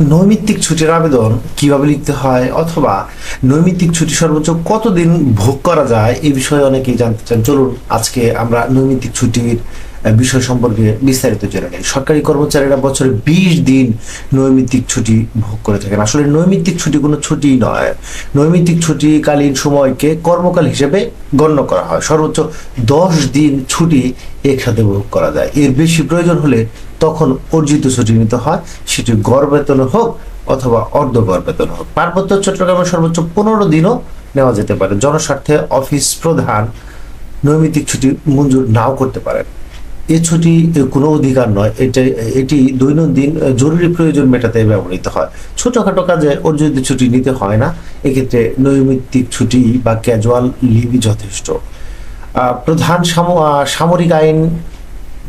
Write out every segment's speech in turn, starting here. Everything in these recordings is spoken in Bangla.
নৈমিত্তিক ছুটির আবেদন কীভাবে লিখতে হয় অথবা নৈমিত্তিক ছুটি সর্বোচ্চ কতদিন ভোগ করা যায় এই বিষয়ে অনেকেই জানতে চান। চলুন, আজকে আমরা নৈমিত্তিক ছুটির বিষয় সম্পর্কে বিস্তারিত জেনে নিই। সরকারি কর্মচারীরা বছরে বিশ দিন নৈমিত্তিক ছুটি ভোগ করে থাকেন। আসলে নৈমিত্তিক ছুটি কোনো ছুটি নয়। নৈমিত্তিক ছুটিকালীন সময়কে কর্মকাল হিসেবে গণ্য করা হয়। সর্বোচ্চ দশ দিন ছুটি একসাথে ভোগ করা যায়। এর বেশি প্রয়োজন হলে তখন অর্জিত ছুটি নিতে হয়। সেটি গড় বেতন হোক অথবা অর্ধ গড় বেতন হোক। পার্বত্য চট্টগ্রামে সর্বোচ্চ পনেরো দিনও নেওয়া যেতে পারে। জনস্বার্থে অফিস প্রধান নৈমিত্তিক ছুটি মঞ্জুর নাও করতে পারেন। এ ছুটি কোনো অধিকার নয়। এটা, এটি দৈনন্দিন জরুরি প্রয়োজন মেটাতে ব্যবহৃত হয়। ছোটখাটো কাজে অর্জিত ছুটি নিতে হয় না, এক্ষেত্রে নৈমিত্তিক ছুটি বা ক্যাজুয়াল লিভই যথেষ্ট। প্রধান সাম- সামরিক আইন,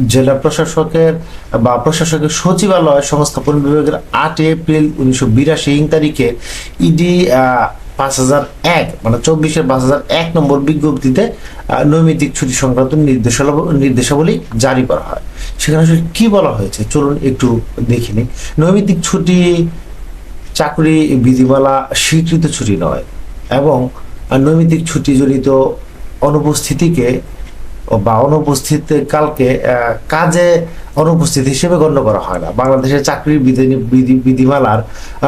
জেলা প্রশাসকের বা প্রশাসকের সচিবালয় সংস্থাপন বিভাগের আট এপ্রিল উনিশশো বিরাশি ইং তারিখে ইডি পাঁচ হাজার এক মানে চব্বিশের পাঁচ হাজার এক নম্বর বিজ্ঞপ্তিতে নৈমিত্তিক ছুটি সংক্রান্ত নির্দেশাবলী নির্দেশাবলী জারি করা হয়। সেখানে আসলে কি বলা হয়েছে? চলুন একটু দেখে নিই। নৈমিত্তিক ছুটি চাকরি, বিধিমালা স্বীকৃত ছুটি নয় এবং নৈমিত্তিক ছুটি জড়িত অনুপস্থিতিকে বা অনুপস্থিত কালকে কাজে অনুপস্থিত হিসেবে গণ্য করা হয় না। বাংলাদেশের চাকরির বিধি বিধি- বিধিমালার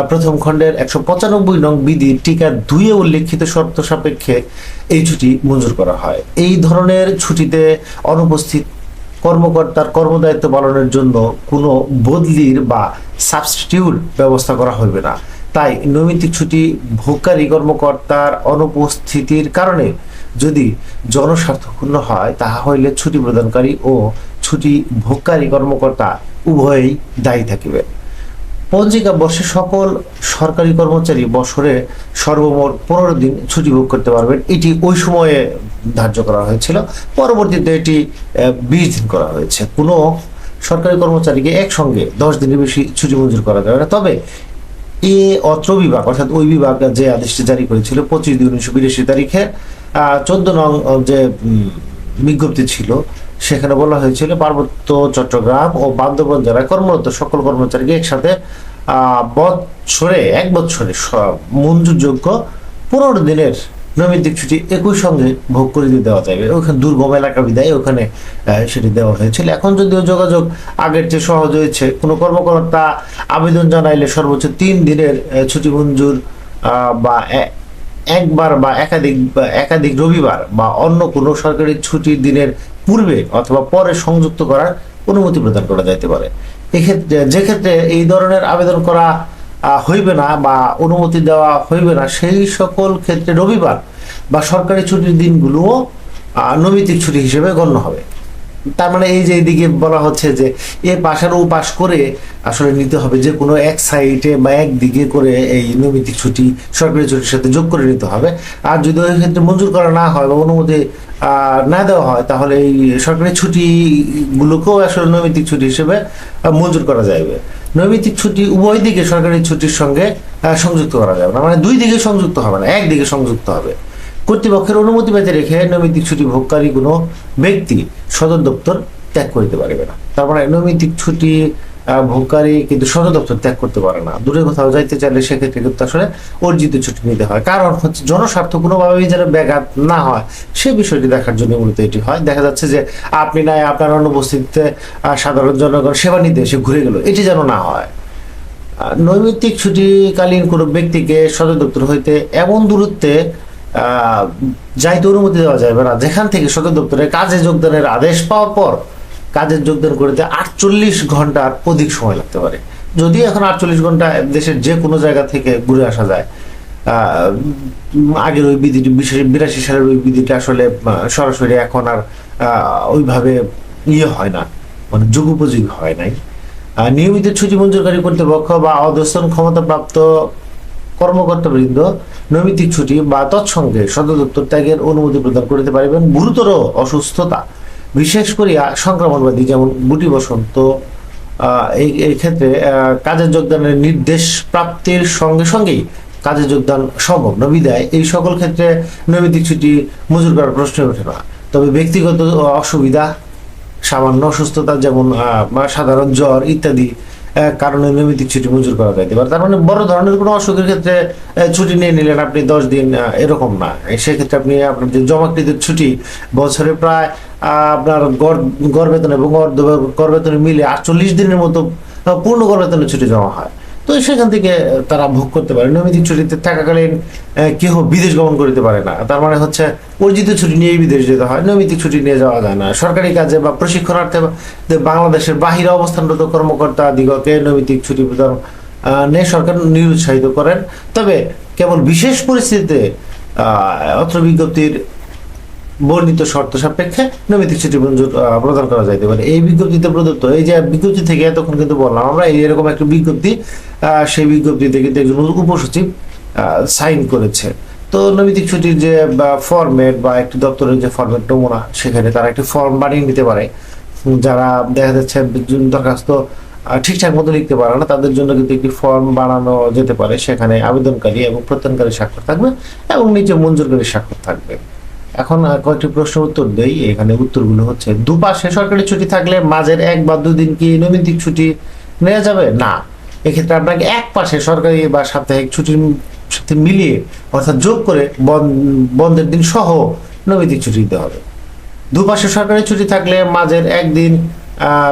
প্রথম খণ্ডের একশো পঁচানব্বই নং বিধি টিকা দুইয়ে উল্লেখিত শর্ত সাপেক্ষে এই ছুটি মঞ্জুর করা হয়। এই ধরনের ছুটিতে অনুপস্থিত কর্মকর্তার কর্মদায়িত্ব পালনের জন্য কোনো বদলির বা সাবস্টিটিউট ব্যবস্থা করা হবে না। তাই নৈমিত্তিক ছুটি ভোগকারী কর্মকর্তার অনুপস্থিতির কারণে যদি জনস্বার্থপূর্ণ হয়, তাহা হইলে ছুটি প্রদানকারী ও ছুটি ভোগকারী কর্মকর্তা উভয়ই দায়ী থাকিবে। পঞ্জিকা বর্ষে সকল সরকারি কর্মচারী বছরে সর্বমোট পনেরো দিন ছুটি ভোগ করতে পারবেন। এটি ওই সময়ে ধার্য করা হয়েছিল। পরবর্তীতে এটি বিশ দিন করা হয়েছে। কোনো সরকারি কর্মচারীকে একসঙ্গে দশ দিনের বেশি ছুটি মঞ্জুর করা যাবে না। তবে এ অত্র বিভাগ, অর্থাৎ ওই বিভাগ যে আদেশটি জারি করেছিল, পঁচিশ দুই উনিশশো বিরাশি তারিখে চোদ্দ নং, যে বিজ্ঞপ্তি ছিল সেখানে বলা হয়েছিল পার্বত্য চট্টগ্রাম ও বান্দরবান জেলায় কর্মরত সকল কর্মচারীকে একসাথে বৎসরে এক বছরে মঞ্জুরযোগ্য পনেরো দিনের নৈমিত্তিক ছুটি একই সঙ্গে ভোগ করে দিয়ে দেওয়া যাবে। ওখানে দুর্গম এলাকা বিদায় ওখানে সেটি দেওয়া হয়েছিল। এখন যদিও যোগাযোগ আগের চেয়ে সহজ হয়েছে, কোনো কর্মকর্তা আবেদন জানাইলে সর্বোচ্চ তিন দিনের ছুটি মঞ্জুর বা একবার বা একাধিক একাধিক রবিবার বা অন্য কোনো সরকারি ছুটির দিনের পূর্বে অথবা পরে সংযুক্ত করার অনুমতি প্রদান করা যাইতে পারে। এক্ষেত্রে যে ক্ষেত্রে এই ধরনের আবেদন করা হইবে না বা অনুমতি দেওয়া হইবে না সেই সকল ক্ষেত্রে রবিবার বা সরকারি ছুটির দিনগুলোও আহ, নৈমিত্তিক ছুটি হিসেবে গণ্য হবে। তার মানে এই যে এদিকে বলা হচ্ছে যে এ পাশের ও পাশ করে আসলে নিতে হবে যে কোনো এক সাইডে বা একদিকে করে এই নৈমিত্তিক ছুটি, সরকারি ছুটির সাথে যোগ করে নিতে হবে। আর যদি ওই ক্ষেত্রে মঞ্জুর করা না হয় বা অনুমতি না দেওয়া হয়, তাহলে এই সরকারি ছুটিগুলোকেও আসলে নৈমিত্তিক ছুটি হিসেবে মঞ্জুর করা যাবে নৈমিত্তিক ছুটি উভয় দিকে সরকারি ছুটির সঙ্গে সংযুক্ত করা যাবে না। মানে দুই দিকে সংযুক্ত হবে না একদিকে সংযুক্ত হবে। কর্তৃপক্ষের অনুমতি পেতে রেখে নৈমিত্তিক ছুটি ভোগকারী কোনো ব্যক্তি, সদর দপ্তর ত্যাগ করিতে পারবে না। তার মানে নৈমিত্তিক ছুটি ভোগকারী কিন্তু সদর দপ্তর ত্যাগ করতে পারে না। দূরে কোথাও যাইতে চাইলে সেক্ষেত্রে কিন্তু আসলে অর্জিত ছুটি নিতে হয়। কারণ হচ্ছে জনস্বার্থ কোনোভাবেই যেন ব্যাঘাত না হয়। সে বিষয়টি দেখার জন্য মূলত এটি হয়। দেখা যাচ্ছে যে আপনি নাই, আপনার অনুপস্থিতিতে সাধারণ জনগণ সেবা নিতে এসে ঘুরে গেল। এটি যেন না হয়। নৈমিত্তিক ছুটিকালীন কোনো ব্যক্তিকে সদর দপ্তর হইতে এমন দূরত্বে যাইতে অনুমতি দেওয়া যাবে না যেখান থেকে সদর দপ্তরে কাজে যোগদানের আদেশ পাওয়ার পর কাজে যোগদান করতে আটচল্লিশ ঘণ্টার অধিক সময় লাগতে পারে। যদি এখন আটচল্লিশ ঘণ্টা দেশের যে কোনো জায়গা থেকে ঘুরে আসা যায় আগের ওই বিধিটি বিশেষ বিরাশি সালের ওই বিধিটা আসলে সরাসরি এখন আর ওইভাবে ইয়ে হয় না মানে যুগোপযোগী হয় নাই। নিয়মিত ছুটি মঞ্জুরকারী কর্তৃপক্ষ বা অধস্তন ক্ষমতাপ্রাপ্ত কর্মকর্তাবৃন্দ, নৈমিত্তিক ছুটি বা তৎসঙ্গে সদর দপ্তর ত্যাগের অনুমতি প্রদান করিতে পারিবেন গুরুতর অসুস্থতা। বিশেষ করিয়া সংক্রমণবাদী যেমন গুটি বসন্ত এই ক্ষেত্রে কাজে যোগদানের নির্দেশ প্রাপ্তির সঙ্গে সঙ্গেই কাজে যোগদান সম্ভব। নবিদায় এই সকল ক্ষেত্রে নৈমিত্তিক ছুটি মঞ্জুর করার প্রশ্ন ওঠে না। তবে ব্যক্তিগত অসুবিধা, সামান্য অসুস্থতা যেমন সাধারণ জ্বর ইত্যাদি কারণে নৈমিত্তিক ছুটি মঞ্জুর করা যাইতে পারে। তার মানে বড় ধরনের কোনো অসুখের ক্ষেত্রে ছুটি নিয়ে নিলেন আপনি দশ দিন এরকম না। সেক্ষেত্রে আপনি আপনার যে জমাকৃত ছুটি, বছরে প্রায় আপনার গড় বেতন এবং গড় বেতন মিলে আটচল্লিশ দিনের মতো পূর্ণ গড় বেতনের ছুটি জমা হয়। তো সেখান থেকে তারা ভোগ করতে পারে। নৈমিত্তিক ছুটিতে থাকাকালীন কেউ বিদেশ গমন করতে পারে না। তার মানে হচ্ছে, অর্জিত ছুটি নিয়েই বিদেশ যেতে হয়, নৈমিত্তিক ছুটি নিয়ে যাওয়া যায় না। সরকারি কাজে বা প্রশিক্ষণার্থে বাংলাদেশের বাহিরে অবস্থানরত কর্মকর্তা দিগকে নৈমিত্তিক ছুটি প্রদান নিয়ে সরকার নিরুৎসাহিত করেন। তবে কেবল বিশেষ পরিস্থিতিতে অত্র বিজ্ঞপ্তির বর্ণিত শর্ত সাপেক্ষে নৈমিত্তিক ছুটি মঞ্জুর প্রদান করা যাইতে পারে। এই বিজ্ঞপ্তিতে প্রদত্ত, এই যে বিজ্ঞপ্তি থেকে এতক্ষণ কিন্তু বললাম আমরা এরকম একটা বিজ্ঞপ্তি সেই বিজ্ঞপ্তিতে কিন্তু একজন উপসচিব সাইন করেছে। তো নৈমিত্তিক ছুটির যে ফরম্যাট বা একটি দপ্তরের যে ফরম্যাট নমুনা, সেখানে তারা একটি ফর্ম বানিয়ে নিতে পারে। যারা দেখা যাচ্ছে দরখাস্ত ঠিকঠাক মতো লিখতে পারে না, তাদের জন্য কিন্তু একটি ফর্ম বানানো যেতে পারে। সেখানে আবেদনকারী এবং প্রত্যয়নকারী স্বাক্ষর থাকবে এবং নিচে মঞ্জুরকারী স্বাক্ষর থাকবে। এখন কয়েকটি প্রশ্ন উত্তর দেই। এখানে উত্তরগুলো হচ্ছে দুপাশে সরকারি ছুটি থাকলে মাঝের এক বা দুদিন কি নৈমিত্তিক ছুটি নেওয়া যাবে? না। এক্ষেত্রে আপনাকে এক পাশে সরকারি বা সাপ্তাহিক ছুটির সাথে মিলিয়ে অর্থাৎ যোগ করে বন- বন্ধের দিন সহ নৈমিত্তিক ছুটি দিতে হবে। দুপাশে সরকারি ছুটি থাকলে মাঝের একদিন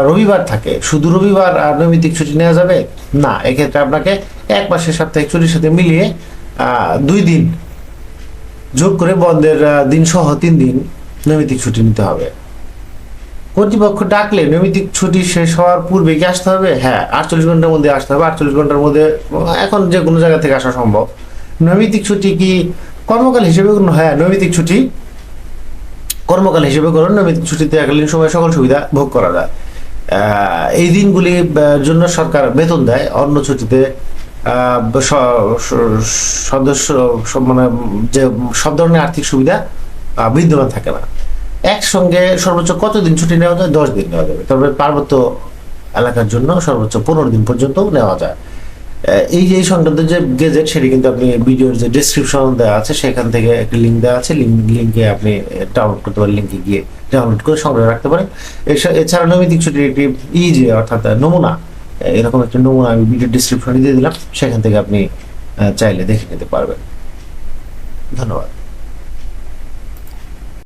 রবিবার থাকে। শুধু রবিবার আর নৈমিত্তিক ছুটি নেওয়া যাবে? না। এক্ষেত্রে আপনাকে এক পাশে সাপ্তাহিক ছুটির সাথে মিলিয়ে দুই দিন যোগ করে বন্ধের দিন সহ তিন দিন নৈমিত্তিক ছুটি নিতে হবে। কর্তৃপক্ষ ডাকলে নৈমিত্তিক ছুটি শেষ হওয়ার পূর্বে কি আসতে হবে? হ্যাঁ আটচল্লিশ ঘণ্টার মধ্যে আসতে হবে। আটচল্লিশ ঘণ্টার মধ্যে এখন যে কোনো জায়গা থেকে আসা সম্ভব। নৈমিত্তিক ছুটি কি কর্মকাল হিসেবে হ্যাঁ নৈমিত্তিক ছুটি কর্মকাল হিসেবে গ্রহণ নৈমিত্তিক ছুটিতে এককালীন সময় সকল সুবিধা ভোগ করা যায়। এই দিনগুলির জন্য সরকার বেতন দেয়। অন্য ছুটিতে সদস্য মানে যে সব ধরনের আর্থিক সুবিধা বিদ্যমান থাকে না। একসঙ্গে সর্বোচ্চ কতদিন ছুটি নেওয়া যায়? দশ দিন নেওয়া যাবে। তবে পার্বত্য এলাকার জন্য সর্বোচ্চ পনেরো দিন পর্যন্ত নেওয়া যায়। এই যে সংক্রান্ত যে গেজেট সেটি কিন্তু আপনি ভিডিওর যে ডেসক্রিপশন দেওয়া আছে, সেখান থেকে একটি লিঙ্ক দেওয়া আছে। লিঙ্ক লিঙ্কে আপনি ডাউনলোড করতে পারেন লিঙ্কে গিয়ে ডাউনলোড করে সংগ্রহ রাখতে পারেন। এছা- এছাড়া নৈমিত্তিক ছুটির একটি ই যে, অর্থাৎ নমুনা এরকম একটা নমুনা আমি ভিডিও ডিসক্রিপশনে দিয়ে দিলাম। সেখান থেকে আপনি চাইলে দেখে নিতে পারবেন। ধন্যবাদ।